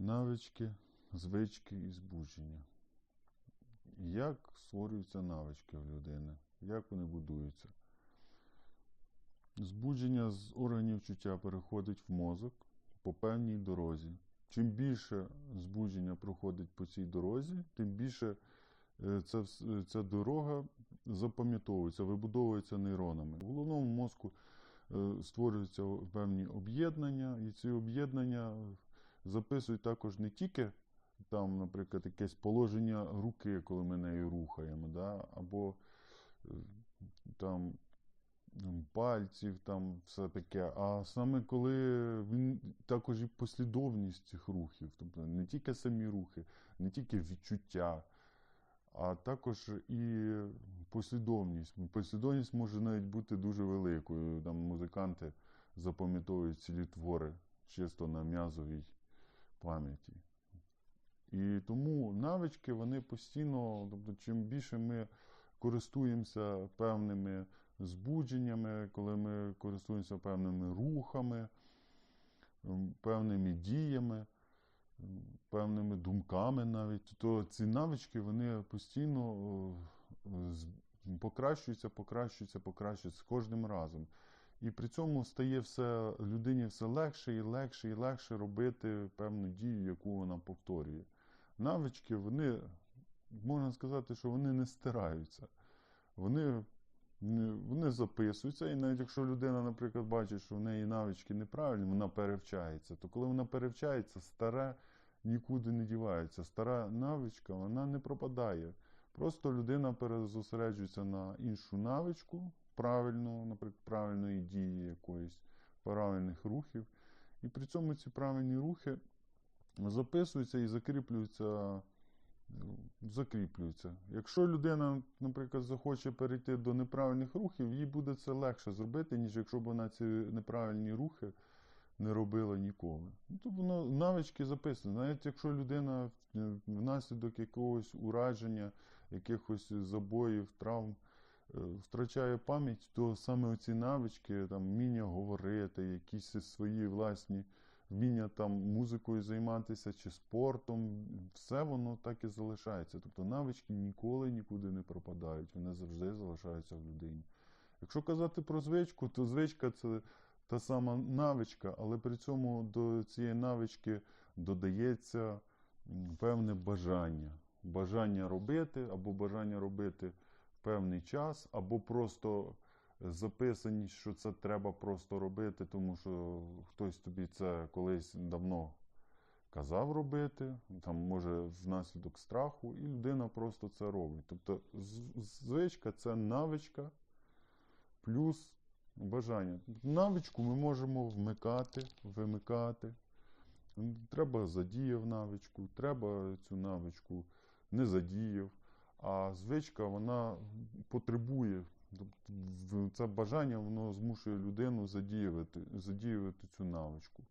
Навички, звички і збудження. Як створюються навички в людини? Як вони будуються? Збудження з органів чуття переходить в мозок по певній дорозі. Чим більше збудження проходить по цій дорозі, тим більше е, ця, ця дорога запам'ятовується, вибудовується нейронами. В головному мозку е, створюються певні об'єднання, і ці об'єднання записують також не тільки там, наприклад, якесь положення руки, коли ми нею рухаємо, да? або е, там пальців, там все таке. А саме коли він також і послідовність цих рухів, тобто не тільки самі рухи, не тільки відчуття, а також і послідовність. Послідовність може навіть бути дуже великою. Там музиканти запам'ятовують цілі твори чисто на м'язовій пам'яті. І тому навички вони постійно, тобто, чим більше ми користуємося певними збудженнями, коли ми користуємося певними рухами, певними діями, певними думками навіть, то ці навички вони постійно е, покращуються, покращуються, покращуються з кожним разом. І при цьому стає все людині все легше і легше і легше робити певну дію, яку вона повторює. Навички, вони, можна сказати, що вони не стираються. Вони, вони записуються, і навіть якщо людина, наприклад, бачить, що в неї навички неправильні, вона перевчається, то коли вона перевчається, старе нікуди не дівається. Стара навичка, вона не пропадає. Просто людина перезосереджується на іншу навичку, правильну, наприклад, правильної дії якоїсь, правильних рухів. І при цьому ці правильні рухи записуються і закріплюються. ну, Закріплюються. Якщо людина, наприклад, захоче перейти до неправильних рухів, їй буде це легше зробити, ніж якщо б вона ці неправильні рухи не робила ніколи. Ну, навички записані. Навіть якщо людина внаслідок якогось ураження, якихось забоїв, травм втрачає пам'ять, то саме оці навички, там, вміння говорити, якісь свої власні вміння там музикою займатися чи спортом, все воно так і залишається. Тобто навички ніколи нікуди не пропадають, вони завжди залишаються в людині. Якщо казати про звичку, то звичка це та сама навичка, але при цьому до цієї навички додається певне бажання. Бажання робити, або бажання робити певний час, або просто записаність, що це треба просто робити, тому що хтось тобі це колись давно казав робити, там може внаслідок страху, і людина просто це робить. Тобто звичка це навичка плюс бажання. Навичку ми можемо вмикати, вимикати. Треба задіяв навичку, треба цю навичку не задіяв. А звичка вона потребує. Тобто це бажання воно змушує людину задіювати, задіювати цю навичку.